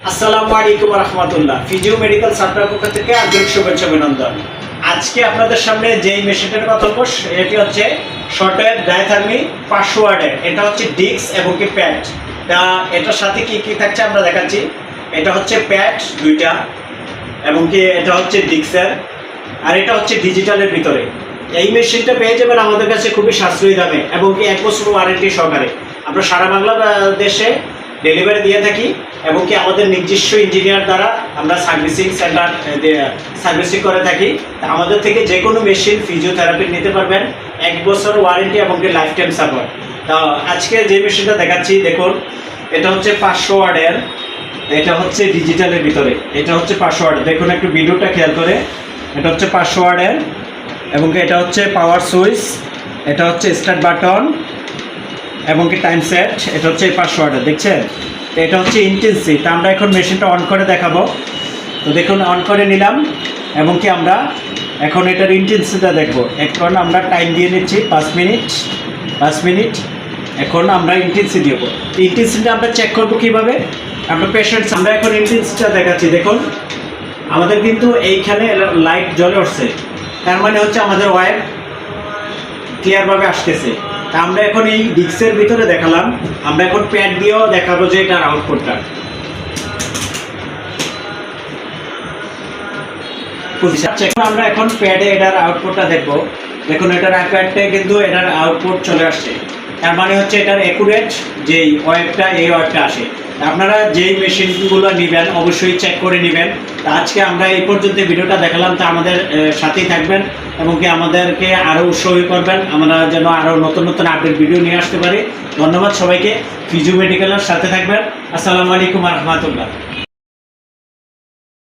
আসসালামু আলাইকুম রহমতুল্লাহ। Physio medical supply পক্ষ থেকে আন্তরিক শুভেচ্ছা অভিনন্দন। আজকে আপনাদের সামনে যেই মেশিনটার কথা বলব, এটি হচ্ছে শর্টওয়েভ ডায়াথার্মি পাঁচশো ওয়ার্ডের এটা হচ্ছে ডিক্স এবং কি প্যাড তা এটার সাথে কি কি থাকছে আমরা দেখাচ্ছি। এটা হচ্ছে প্যাড দুইটা এবং কি এটা হচ্ছে ডিক্সের আর এটা হচ্ছে ডিজিটালের ভিতরে। এই মেশিনটা পেয়ে যাবেন আমাদের কাছে খুবই সাশ্রয়ী দামে এবং কি এক বছর ওয়ারেন্টি সহকারে। আমরা সারা বাংলা দেশে ডেলিভারি দিয়ে থাকি এবং কি আমাদের নিজস্ব ইঞ্জিনিয়ার দ্বারা আমরা সার্ভিসিং সেন্টার সার্ভিসিং করে থাকি। আমাদের থেকে যে কোনো মেশিন ফিজিওথেরাপি নিতে পারবেন, এক বছর ওয়ারেন্টি এবং কি লাইফ টাইম সাপোর্ট তা আজকে যে মেশিনটা দেখাচ্ছি, দেখুন, এটা হচ্ছে পাঁচশো ওয়ার্ডের এটা হচ্ছে ডিজিটালের ভিতরে। এটা হচ্ছে পাঁচশো ওয়ার্ড দেখুন একটু ভিডিওটা খেয়াল করে। এটা হচ্ছে পাঁচশো ওয়ার্ডের এবং এটা হচ্ছে পাওয়ার সুইচ এটা হচ্ছে স্টার্ট বাটন এবং কি টাইম সেট এটা হচ্ছে পাঁচশো ওয়ার্ডের দেখছেন? তো এটা হচ্ছে ইন্টেন্সি তা আমরা এখন মেশিনটা অন করে দেখাবো। তো দেখুন অন করে নিলাম, এবং কি আমরা এখন এটার ইন্টেন্সিটা দেখব। এখন আমরা টাইম দিয়ে নিচ্ছি পাঁচ মিনিট পাঁচ মিনিট এখন আমরা ইন্টেন্সি দেব। ইন্টেন্সিটা আমরা চেক করব কীভাবে? আমরা পেশেন্টস আমরা এখন ইন্টেন্সিটা দেখাচ্ছি, দেখুন। আমাদের কিন্তু এইখানে লাইট জ্বলে উঠছে। তার মানে হচ্ছে আমাদের ওয়ার ক্লিয়ারভাবে আসতেছে। তা আমরা এখন এই ডিক্সের ভিতরে দেখালাম। আমরা এখন প্যাড দিয়েও দেখাবো যে এটার আউটপুটটা আমরা এখন প্যাডে এটার আউটপুটটা দেখব। দেখুন, এটার প্যাডটা কিন্তু এটার আউটপুট চলে আসছে। তার মানে হচ্ছে এটার অ্যাকুরেট যেই ওয়েবটা এই ওয়েবটা আসে। আপনারা যেই মেশিনগুলো নেবেন, অবশ্যই চেক করে নেবেন। আজকে আমরা এই পর্যন্ত ভিডিওটা দেখালাম। তা আমাদের সাথেই থাকবেন এবং কি আমাদেরকে আরও উৎসাহী করবেন। আমরা যেন আরও নতুন নতুন আপডেট ভিডিও নিয়ে আসতে পারি। ধন্যবাদ সবাইকে। ফিজিও মেডিকেলের সাথে থাকবেন। আসসালামু আলাইকুম রহমতুল্লাহ।